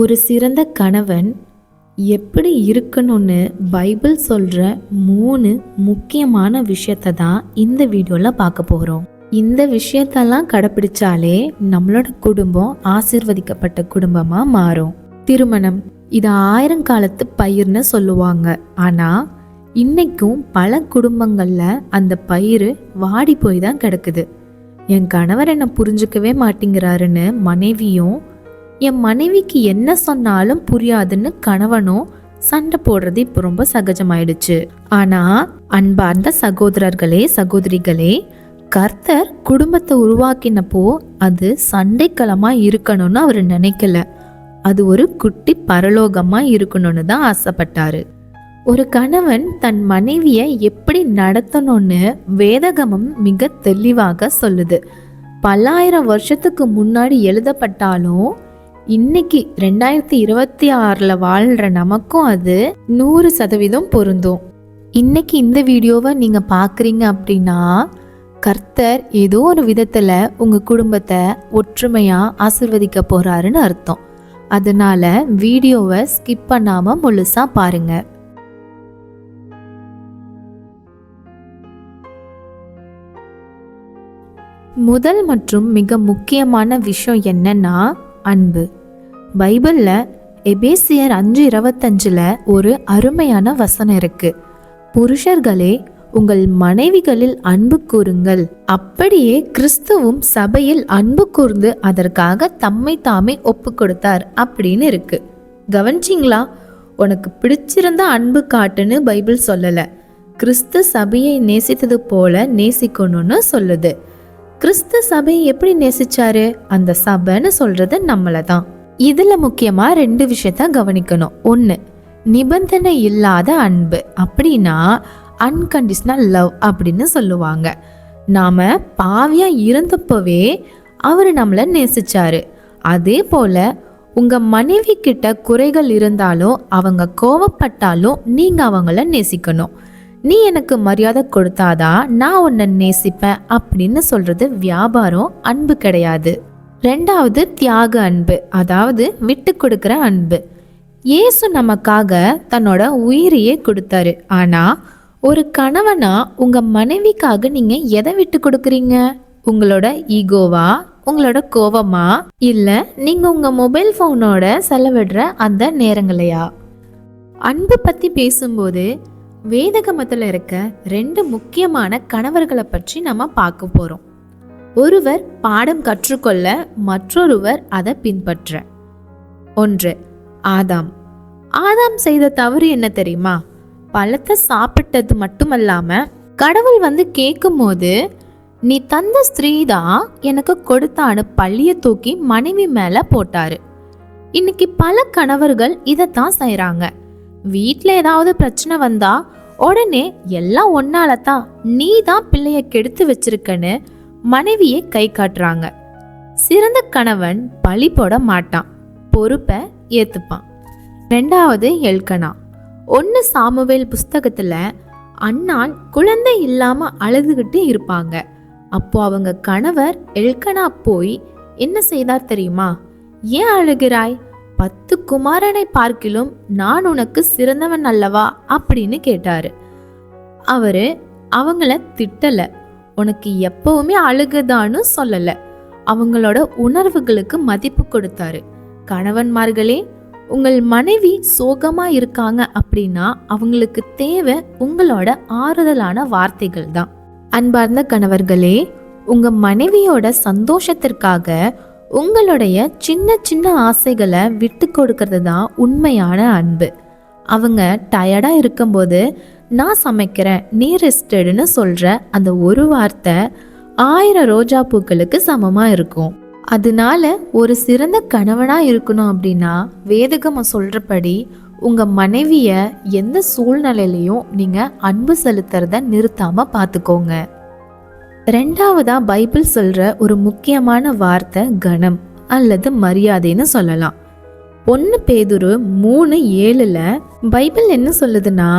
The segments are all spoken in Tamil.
ஒரு சிறந்த கணவன் எப்படி இருக்கணும்னு பைபிள் சொல்கிற மூணு முக்கியமான விஷயத்தை தான் இந்த வீடியோவில் பார்க்க போகிறோம் இந்த விஷயத்தெல்லாம் கடைப்பிடிச்சாலே நம்மளோட குடும்பம் ஆசீர்வதிக்கப்பட்ட குடும்பமாக மாறும். திருமணம் இது ஆயிரங்காலத்து பயிர்னு சொல்லுவாங்க. ஆனால் இன்னைக்கும் பல குடும்பங்களில் அந்த பயிர் வாடி போய் தான் கிடக்குது. என் கணவர் என்னை புரிஞ்சுக்கவே மாட்டேங்கிறாருன்னு மனைவியும் என் மனைவிக்கு என்ன சொன்னாலும் புரியாதுன்னு கணவனும் சண்டை போடுறது இப்போ ரொம்ப சகஜமாயிடுச்சு. ஆனா அன்பார்ந்த சகோதரர்களே சகோதரிகளே கர்த்தர் குடும்பத்தை உருவாக்கினப்போ அது சண்டைக்களமா இருக்கணும்னு அவர் நினைக்கல. அது ஒரு குட்டி பரலோகமா இருக்கணும்னு தான் ஆசைப்பட்டாரு. ஒரு கணவன் தன் மனைவியை எப்படி நடத்தணும்னு வேதகமம் மிக தெளிவாக சொல்லுது. பல்லாயிரம் வருஷத்துக்கு முன்னாடி எழுதப்பட்டாலும் இன்னைக்கு ரெண்டாயிரத்தி இருபத்தி ஆறில் வாழ்கிற நமக்கும் அது நூறு சதவீதம் பொருந்தும். இன்னைக்கு இந்த வீடியோவை நீங்கள் பார்க்குறீங்க அப்படின்னா கர்த்தர் ஏதோ ஒரு விதத்தில் உங்கள் குடும்பத்தை ஒற்றுமையாக ஆசிர்வதிக்க போகிறாருன்னு அர்த்தம். அதனால் வீடியோவை ஸ்கிப் பண்ணாமல் முழுசாக பாருங்கள் முதல் மற்றும் மிக முக்கியமான விஷயம் என்னன்னா அன்பு. பைபிளில் எபேசியர் அஞ்சு இருபத்தஞ்சில் ஒரு அருமையான வசனம் இருக்கு. புருஷர்களே உங்கள் மனைவிகளில் அன்பு கூறுங்கள். அப்படியே கிறிஸ்துவும் சபையில் அன்பு கூர்ந்து அதற்காக தம்மை தாமே ஒப்பு கொடுத்தார் அப்படின்னு இருக்கு. கவனிச்சிங்களா? உனக்கு பிடிச்சிருந்த அன்பு காட்டுன்னு பைபிள் சொல்லலை. கிறிஸ்து சபையை நேசித்தது போல நேசிக்கணும்னு சொல்லுது. கிறிஸ்து சபையை எப்படி நேசிச்சாரு? அந்த சபைன்னு சொல்றது நம்மளை தான் இதில் முக்கியமாக ரெண்டு விஷயத்த கவனிக்கணும். ஒன்று நிபந்தனை இல்லாத அன்பு. அப்படின்னா அன்கண்டிஷ்னல் லவ் அப்படின்னு சொல்லுவாங்க. நாம் பாவியாக இருந்தப்பவே அவர் நம்மளை நேசிச்சாரு. அதே போல் உங்கள் மனைவி கிட்ட குறைகள் இருந்தாலும் அவங்க கோவப்பட்டாலும் நீங்கள் அவங்கள நேசிக்கணும். நீ எனக்கு மரியாதை கொடுத்தாதான் நான் உன்னை நேசிப்பேன் அப்படின்னு சொல்கிறது வியாபாரம் அன்பு கிடையாது. ரெண்டாவது தியாக அன்பு அதாவது விட்டு கொடுக்குற அன்பு. இயேசு நமக்காக தன்னோட உயிரையே கொடுத்தாரு. ஆனால் ஒரு கணவனா உங்கள் மனைவிக்காக நீங்கள் எதை விட்டு கொடுக்குறீங்க? உங்களோட ஈகோவா? உங்களோட கோவமா? இல்லை நீங்கள் உங்கள் மொபைல் ஃபோனோட செலவிடுற அந்த நேரங்களையா? அன்பு பற்றி பேசும்போது வேதகமத்தில் இருக்க ரெண்டு முக்கியமான கணவர்களை பற்றி நம்ம பார்க்க போகிறோம் ஒருவர் பாடம் கற்றுக்கொள்ள மற்றொருவர் அதை பின்பற்ற. ஒன்று ஆதாம். ஆதாம் செய்த தவறு என்ன தெரியுமா? பழத்தை சாப்பிட்டது மட்டுமல்லாம கடவுள் வந்து கேட்கும்போது நீ தந்த ஸ்திரீ தான் எனக்கு கொடுத்தானு பள்ளிய தூக்கி மனைவி மேல போட்டாரு. இன்னைக்கு பல கணவர்கள் இதைத்தான் செய்யறாங்க வீட்டில் ஏதாவது பிரச்சனை வந்தா உடனே எல்லாம் ஒன்னால தான் நீ தான் பிள்ளைய கெடுத்து வச்சிருக்கன்னு மனைவியை கை காட்டுறாங்க. சிறந்த கணவன் பழி போட மாட்டான். பொறுப்பை ஏத்துப்பான். ரெண்டாவது எல்கனா. ஒன்று சாமுவேல் புஸ்தகத்தில் அண்ணான் குழந்தை இல்லாமல் அழுதுகிட்டு இருப்பாங்க. அப்போ அவங்க கணவர் எல்கனா போய் என்ன செய்தார் தெரியுமா? ஏன் அழுகிறாய்? பத்து குமாரனை பார்க்கிலும் நான் உனக்கு சிறந்தவன் அல்லவா? அப்படின்னு கேட்டாரு. அவரு அவங்கள திட்டலை. உனக்கு எப்பவுமே அழுகுதான்னு சொல்லலை. அவங்களோட உணர்வுகளுக்கு மதிப்பு கொடுத்தாரு. கணவன்மார்களே உங்கள் மனைவி சோகமா இருக்காங்க அப்படின்னா அவங்களுக்கு தேவை உங்களோட ஆறுதலான வார்த்தைகள் தான். அன்பார்ந்த கணவர்களே உங்க மனைவியோட சந்தோஷத்திற்காக உங்களுடைய சின்ன சின்ன ஆசைகளை விட்டு கொடுக்கறது தான் உண்மையான அன்பு. அவங்க டயர்டாக இருக்கும்போது நான் சமைக்கிறேன் நீ ரெஸ்டடுன்னு சொல்கிற அந்த ஒரு வார்த்தை ஆயிரம் ரோஜா பூக்களுக்கு சமமாக இருக்கும். அதனால ஒரு சிறந்த கணவனாக இருக்கணும் அப்படின்னா வேதகம சொல்கிறபடி உங்கள் மனைவியை எந்த சூழ்நிலையிலையும் நீங்கள் அன்பு செலுத்துறத நிறுத்தாமல் பார்த்துக்கோங்க ரெண்டாவதாக பைபிள் சொல்கிற ஒரு முக்கியமான வார்த்தை கணம் அல்லது மரியாதைன்னு சொல்லலாம். ஒன்று பேதுரு மூணு ஏழில் பைபிள் என்ன சொல்லுதுன்னா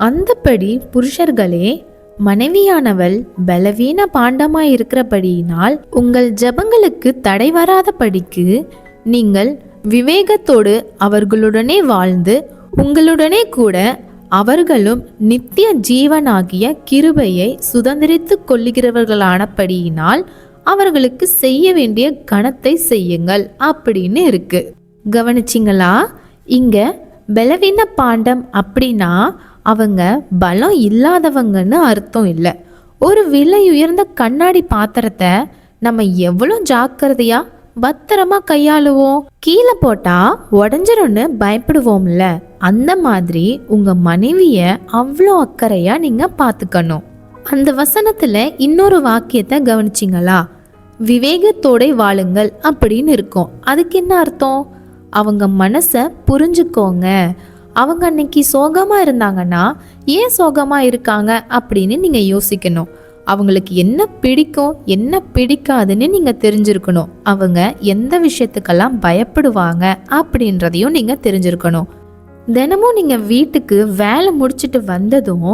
அந்தப்படி புருஷர்களே மனைவியானவள் பலவீன பாண்டமாய் இருக்கிறபடியினால் உங்கள் ஜெபங்களுக்கு தடை வராதபடிக்கு நீங்கள் விவேகத்தோடு அவர்களுடனே வாழ்ந்து உங்களுடனே கூட அவர்களும் நித்திய ஜீவனாகிய கிருபையை சுதந்திரித்து கொள்ளுகிறவர்களானபடியினால் அவர்களுக்கு செய்ய வேண்டிய கணத்தை செய்யுங்கள் அப்படின்னு இருக்கு. கவனிச்சிங்களா? இங்க பலவீன பாண்டம் அப்படின்னா அவங்க பலம் இல்லாதவங்கன்னு அர்த்தம் இல்லை. ஒரு விலை உயர்ந்த கண்ணாடி பாத்திரத்தை நம்ம எவ்வளோ ஜாக்கிரதையா பத்திரமா கையாளுவோம்? கீழே போட்டா உடஞ்சிரும்னு பயப்படுவோம்ல. அந்த மாதிரி உங்க மனைவிய அவ்வளோ அக்கறையா நீங்க பார்த்துக்கணும் அந்த வசனத்துல இன்னொரு வாக்கியத்தை கவனிச்சிங்களா? விவேகத்தோட வாழுங்கள் அப்படின்னு இருக்கும். அதுக்கு என்ன அர்த்தம்? அவங்க மனசை புரிஞ்சுக்கோங்க. அவங்க அன்னைக்கு சோகமாக இருந்தாங்கன்னா ஏன் சோகமாக இருக்காங்க அப்படின்னு நீங்கள் யோசிக்கணும். அவங்களுக்கு என்ன பிடிக்கும் என்ன பிடிக்காதுன்னு நீங்கள் தெரிஞ்சிருக்கணும். அவங்க எந்த விஷயத்துக்கெல்லாம் பயப்படுவாங்க அப்படின்றதையும் நீங்கள் தெரிஞ்சிருக்கணும். தினமும் நீங்கள் வீட்டுக்கு வேலை முடிச்சிட்டு வந்ததும்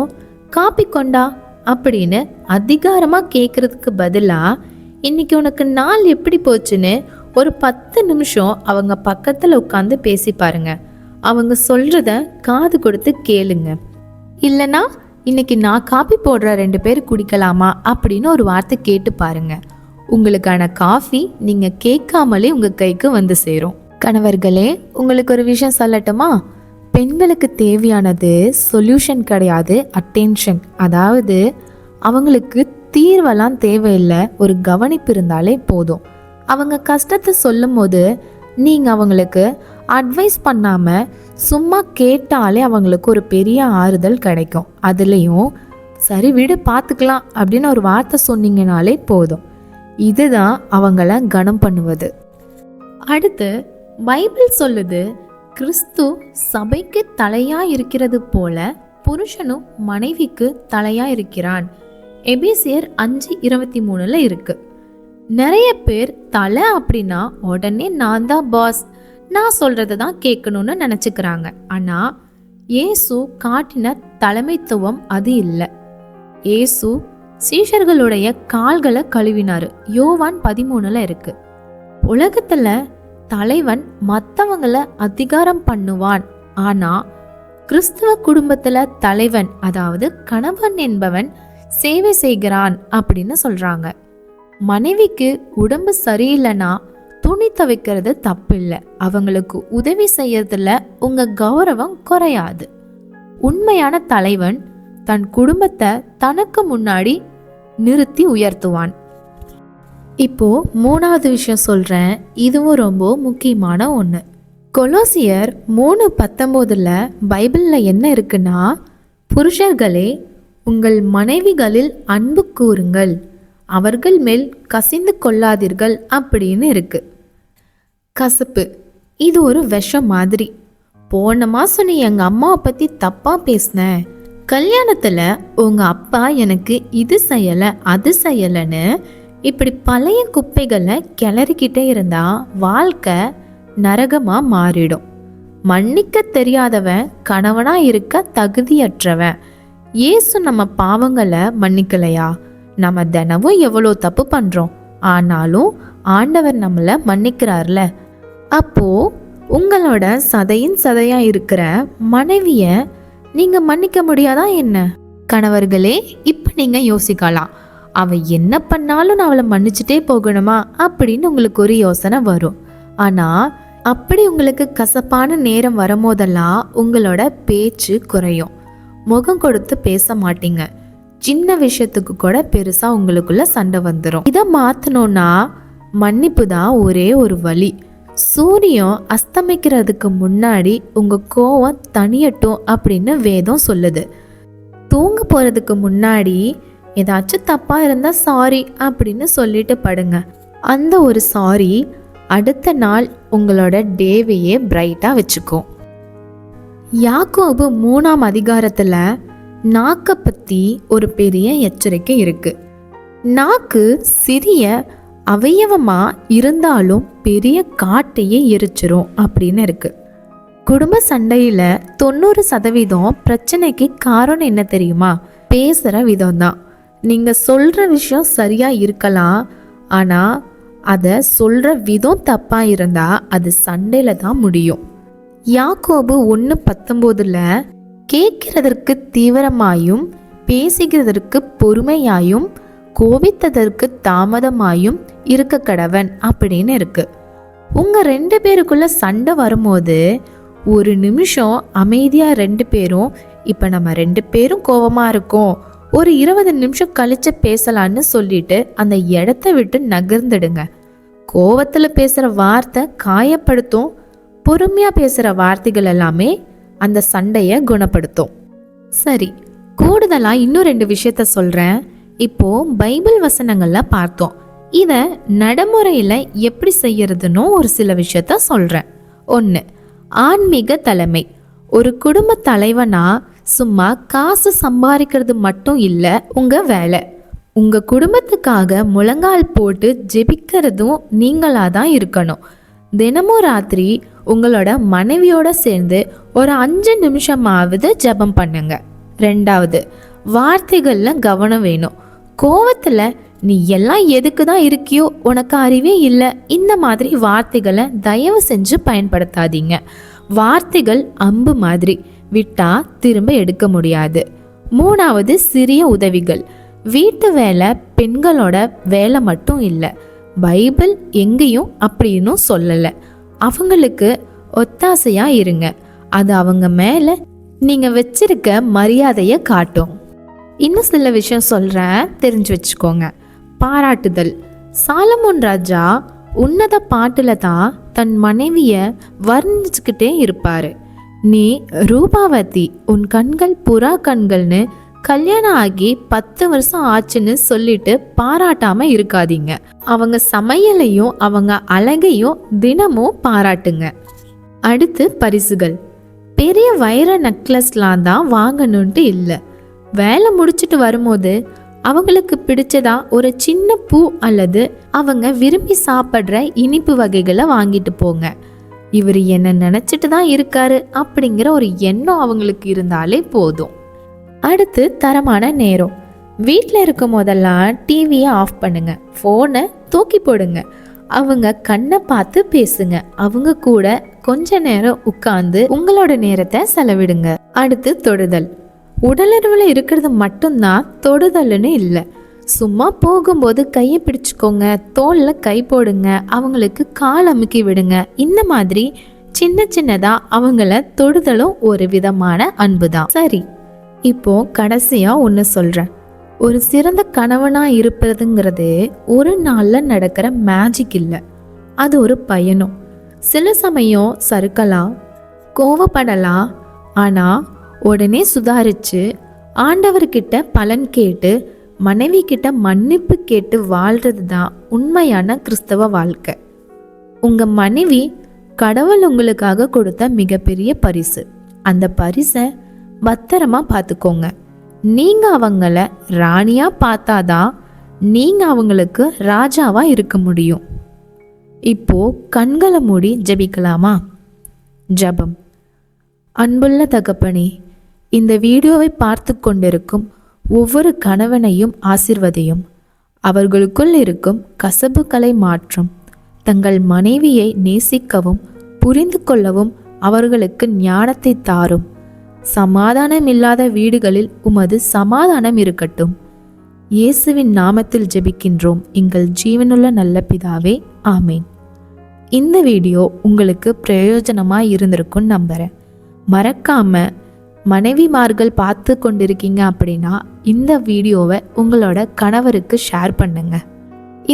காப்பி கொண்டா? அப்படின்னு அதிகாரமாக கேட்கறதுக்கு பதிலாக இன்னைக்கு உனக்கு நாள் எப்படி போச்சுன்னு? ஒரு பத்து நிமிஷம் அவங்க பக்கத்தில் உட்காந்து பேசி பாருங்கள் அவங்க சொல்றத காது கொடுத்து கேளுங்க. இல்லைனா இன்னைக்கு நான் காப்பி போடுற ரெண்டு பேர் குடிக்கலாமா அப்படின்னு ஒரு வார்த்தை கேட்டு பாருங்க. உங்களுக்கான காஃபி நீங்க கேட்காமலே உங்க கைக்கு வந்து சேரும். கணவர்களே உங்களுக்கு ஒரு விஷயம் சொல்லட்டுமா? பெண்களுக்கு தேவையானது சொல்யூஷன் கிடையாது அட்டென்ஷன் அதாவது அவங்களுக்கு தீர்வெல்லாம் தேவையில்லை ஒரு கவனிப்பு இருந்தாலே போதும். அவங்க கஷ்டத்தை சொல்லும் போது நீங்கள் அவங்களுக்கு அட்வைஸ் பண்ணாமல் சும்மா கேட்டாலே அவங்களுக்கு ஒரு பெரிய ஆறுதல் கிடைக்கும். அதுலேயும் சரி விடு பார்த்துக்கலாம் அப்படின்னு ஒரு வார்த்தை சொன்னீங்கனாலே போதும். இதுதான் அவங்கள கனம் பண்ணுவது. அடுத்து பைபிள் சொல்லுது கிறிஸ்து சபைக்கு தலையா இருக்கிறது போல புருஷனும் மனைவிக்கு தலையா இருக்கிறான். எபிசியர் அஞ்சு இருபத்தி மூணுல இருக்கு. நிறைய பேர் தலை அப்படின்னா உடனே நான் தான் பாஸ் நான் சொல்றதை தான் கேட்கணும்னு நினச்சிக்கிறாங்க. ஆனால் இயேசு காட்டின தலைமைத்துவம் அது இல்லை. இயேசு சீஷர்களுடைய கால்களை கழுவினார். யோவான் பதிமூணுல இருக்கு. உலகத்துல தலைவன் மற்றவங்கள அதிகாரம் பண்ணுவான். ஆனா கிறிஸ்துவ குடும்பத்துல தலைவன் அதாவது கணவன் என்பவன் சேவை செய்கிறான் அப்படின்னு சொல்றாங்க. மனைவிக்கு உடம்பு சரியில்லைன்னா துணி துவைக்கிறது தப்பில்லை. அவங்களுக்கு உதவி செய்யறதுல உங்க கௌரவம் குறையாது. உண்மையான தலைவன் தன் குடும்பத்தை தனக்கு முன்னாடி நிறுத்தி உயர்த்துவான். இப்போ மூணாவது விஷயம் சொல்றேன். இதுவும் ரொம்ப முக்கியமான ஒன்று கொலோசியர் மூணு பத்தொம்போதுல பைபிளில் என்ன இருக்குன்னா புருஷர்களே உங்கள் மனைவிகளில் அன்பு கூறுங்கள். அவர்கள் மேல் கசிந்து கொள்ளாதீர்கள் அப்படின்னு இருக்குது கசப்பு. இது ஒரு விஷம் மாதிரி. போன மாதம் நீ எங்கள் அம்மாவை பற்றி தப்பாக பேசின. கல்யாணத்தில் உங்கள் அப்பா எனக்கு இது செய்யலை அது செய்யலைன்னு இப்படி பழைய குப்பைகளை கிளறிக்கிட்டே இருந்தா வாழ்க்கை நரகமாக மாறிடும். மன்னிக்க தெரியாதவன் கணவனாக இருக்க தகுதியற்றவன். ஏசு நம்ம பாவங்களை மன்னிக்கலையா? நம்ம தினமும் எவ்வளோ தப்பு பண்ணுறோம் ஆனாலும் ஆண்டவர் நம்மளை மன்னிக்கிறார்ல. அப்போது உங்களோட சதையின் சதையாக இருக்கிற மனைவியை நீங்கள் மன்னிக்க முடியாதா என்ன? கணவர்களே இப்போ நீங்கள் யோசிக்கலாம். அவள் என்ன பண்ணாலும் நான் அவளை மன்னிச்சுட்டே போகணுமா? அப்படின்னு உங்களுக்கு ஒரு யோசனை வரும். ஆனால் அப்படி உங்களுக்கு கசப்பான நேரம் வரும்போதெல்லாம் உங்களோட பேச்சு குறையும். முகம் கொடுத்து பேச மாட்டீங்க. சின்ன விஷயத்துக்கு கூட பெருசாக உங்களுக்குள்ள சண்டை வந்துடும் இதை மாற்றணும்னா மன்னிப்பு தான் ஒரே ஒரு வழி. சூரியன் அஸ்தமிக்கிறதுக்கு முன்னாடி உங்கள் கோவம் தனியட்டும் அப்படின்னு வேதம் சொல்லுது. தூங்க போகிறதுக்கு முன்னாடி ஏதாச்சும் தப்பாக இருந்தால் சாரி அப்படின்னு சொல்லிட்டு படுங்க. அந்த ஒரு சாரி அடுத்த நாள் உங்களோட டேவையே பிரைட்டாக வச்சுக்கும். யாக்கோபு மூணாம் அதிகாரத்தில் நாக்கை பற்றி ஒரு பெரிய எச்சரிக்கை இருக்குது நாக்கு சிறிய அவயவமாக இருந்தாலும் பெரிய காட்டையே எரிச்சிரும் அப்படின்னு இருக்குது குடும்ப சண்டையில் தொண்ணூறு சதவீதம் பிரச்சனைக்கு காரணம் என்ன தெரியுமா? பேசுகிற விதம் தான் நீங்கள் சொல்கிற விஷயம் சரியாக இருக்கலாம். ஆனால் அதை சொல்கிற விதம் தப்பாக இருந்தால் அது சண்டையில் தான் முடியும். யாக்கோபு ஒன்று பத்தொம்போதில் கேட்கிறதற்கு தீவிரமாயும் பேசுகிறதற்கு பொறுமையாயும் கோபித்ததற்கு தாமதமாயும் இருக்க கடவன் அப்படின்னு இருக்கு. உங்க ரெண்டு பேருக்குள்ள சண்டை வரும்போது ஒரு நிமிஷம் அமைதியா ரெண்டு பேரும் இப்ப நம்ம ரெண்டு பேரும் கோபமா இருக்கோம் ஒரு இருபது நிமிஷம் கழிச்சு பேசலான்னு சொல்லிட்டு அந்த இடத்த விட்டு நகர்ந்துடுங்க. கோவத்துல பேசுற வார்த்தை காயப்படுத்தும் பொறுமையா பேசுற வார்த்தைகள் எல்லாமே அந்த சண்டையை குணப்படுத்தும். சரி கூடுதலா இன்னும் ரெண்டு விஷயத்த சொல்றேன். இப்போ பைபிள் வசனங்கள்ல பார்த்தோம். இதை நடைமுறையில் எப்படி செய்யறதுன்னு ஒரு சில விஷயத்த சொல்கிறேன் ஒன்று ஆன்மீக தலைமை. ஒரு குடும்ப தலைவனா சும்மா காசு சம்பாதிக்கிறது மட்டும் இல்லை உங்கள் வேலை. உங்கள் குடும்பத்துக்காக முழங்கால் போட்டு ஜெபிக்கிறதும் நீங்களாக தான் இருக்கணும். தினமும் ராத்திரி உங்களோட மனைவியோட சேர்ந்து ஒரு அஞ்சு நிமிஷமாவது ஜெபம் பண்ணுங்க. ரெண்டாவது வார்த்தைகளில் கவனம் வேணும். கோவத்தில் நீ எல்லாம் எதுக்கு தான் இருக்கியோ உனக்கு அறிவே இல்லை. இந்த மாதிரி வார்த்தைகளை தயவு செஞ்சு பயன்படுத்தாதீங்க. வார்த்தைகள் அம்பு மாதிரி விட்டா திரும்ப எடுக்க முடியாது. மூணாவது சிறிய உதவிகள். வீட்டு வேலை பெண்களோட வேலை மட்டும் இல்லை. பைபிள் எங்கேயும் அப்படின்னும் சொல்லலை. அவங்களுக்கு ஒத்தாசையாக இருங்க. அது அவங்க மேலே நீங்கள் வச்சிருக்க மரியாதையை காட்டும். இன்னும் சில விஷயம் சொல்கிறேன் தெரிஞ்சு வச்சுக்கோங்க. பாராட்டுதல். சாலமோன் ராஜா உன்னத பாட்டில் தான் தன் மனைவியை வர்ணிச்சுக்கிட்டே இருப்பார். நீ ரூபாவதி உன் கண்கள் புறா கண்கள்னு கல்யாணம் ஆகி பத்து வருஷம் ஆச்சுன்னு சொல்லிட்டு பாராட்டாம இருக்காதீங்க. அவங்க சமையலையும் அவங்க அழகையும் தினமும் பாராட்டுங்க. அடுத்து பரிசுகள். பெரிய வைர நெக்லஸ்லாம் தான் வாங்கணுன்ட்டு இல்லை. வேலை முடிச்சுட்டு வரும்போது அவங்களுக்கு பிடிச்சதா ஒரு சின்ன பூ அல்லது அவங்க விரும்பி சாப்பிட்ற இனிப்பு வகைகளை வாங்கிட்டு போங்க. இவர் என்ன நினச்சிட்டு தான் இருக்காரு அப்படிங்கிற ஒரு எண்ணம் அவங்களுக்கு இருந்தாலே போதும். அடுத்து தரமான நேரம். வீட்டில் இருக்கும் போதெல்லாம் டிவியை ஆஃப் பண்ணுங்க. ஃபோனை தூக்கி போடுங்க. அவங்க கண்ணை பார்த்து பேசுங்க. அவங்க கூட கொஞ்ச நேரம் உட்கார்ந்து உங்களோட நேரத்தை செலவிடுங்க. அடுத்து தொடுதல். உடலுறவில் இருக்கிறது மட்டும்தான் தொடுதல்னு இல்லை. சும்மா போகும்போது கையை பிடிச்சிக்கோங்க தோளில் கை போடுங்க அவங்களுக்கு கால் அமுக்கி விடுங்க. இந்த மாதிரி சின்ன சின்னதாக அவங்கள தொடுதலும் ஒரு விதமான அன்பு தான் சரி இப்போ கடைசியாக ஒன்று சொல்கிறேன் ஒரு சிறந்த கணவனாக இருப்பதுங்கிறது ஒரு நாளில் நடக்கிற மேஜிக் இல்லை. அது ஒரு பயணம். சில சமயம் சறுக்கலாம் கோவப்படலாம் ஆனால் உடனே சுதாரிச்சு ஆண்டவர்கிட்ட பலன் கேட்டு மனைவி கிட்ட மன்னிப்பு கேட்டு வாழ்றது தான் உண்மையான கிறிஸ்தவ வாழ்க்கை. உங்க மனைவி கடவுள் உங்களுக்காக கொடுத்த மிகப்பெரிய பரிசு. அந்த பரிசை பத்திரமா பார்த்துக்கோங்க. நீங்க அவங்கள ராணியா பார்த்தாதான் நீங்க அவங்களுக்கு ராஜாவா இருக்க முடியும். இப்போ கண்களை மூடி ஜெபிக்கலாமா? ஜெபம். அன்புள்ள தகப்பனே இந்த வீடியோவை பார்த்து கொண்டிருக்கும் ஒவ்வொரு கணவனையும் ஆசிர்வதையும். அவர்களுக்குள் இருக்கும் கசப்புகளை மாற்றும் தங்கள் மனைவியை நேசிக்கவும் புரிந்து கொள்ளவும் அவர்களுக்கு ஞானத்தை தாரும். சமாதானம் இல்லாத வீடுகளில் உமது சமாதானம் இருக்கட்டும். இயேசுவின் நாமத்தில் ஜெபிக்கின்றோம். எங்கள் ஜீவனுள்ள நல்ல பிதாவே ஆமேன். இந்த வீடியோ உங்களுக்கு பிரயோஜனமாக இருந்திருக்கும்னு நம்புகிறேன் மறக்காமல் மனைவிமார்கள் பார்த்து கொண்டிருக்கீங்க அப்படின்னா இந்த வீடியோவை உங்களோட கணவருக்கு ஷேர் பண்ணுங்க.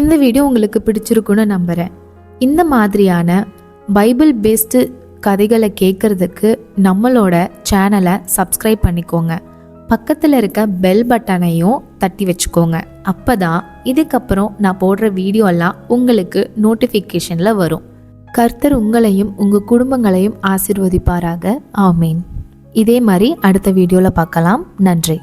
இந்த வீடியோ உங்களுக்கு பிடிச்சிருக்குன்னு நம்புகிறேன் இந்த மாதிரியான பைபிள் பேஸ்டு கதைகளை கேட்குறதுக்கு நம்மளோட சேனலை சப்ஸ்கிரைப் பண்ணிக்கோங்க. பக்கத்தில் இருக்க பெல் பட்டனையும் தட்டி வச்சுக்கோங்க. அப்போ தான் இதுக்கப்புறம் நான் போடுற வீடியோலாம் உங்களுக்கு நோட்டிஃபிகேஷனில் வரும். கர்த்தர் உங்களையும் உங்கள் குடும்பங்களையும் ஆசிர்வதிப்பாராக. ஆமீன். இதே மாதிரி அடுத்த வீடியோவில் பார்க்கலாம். நன்றி.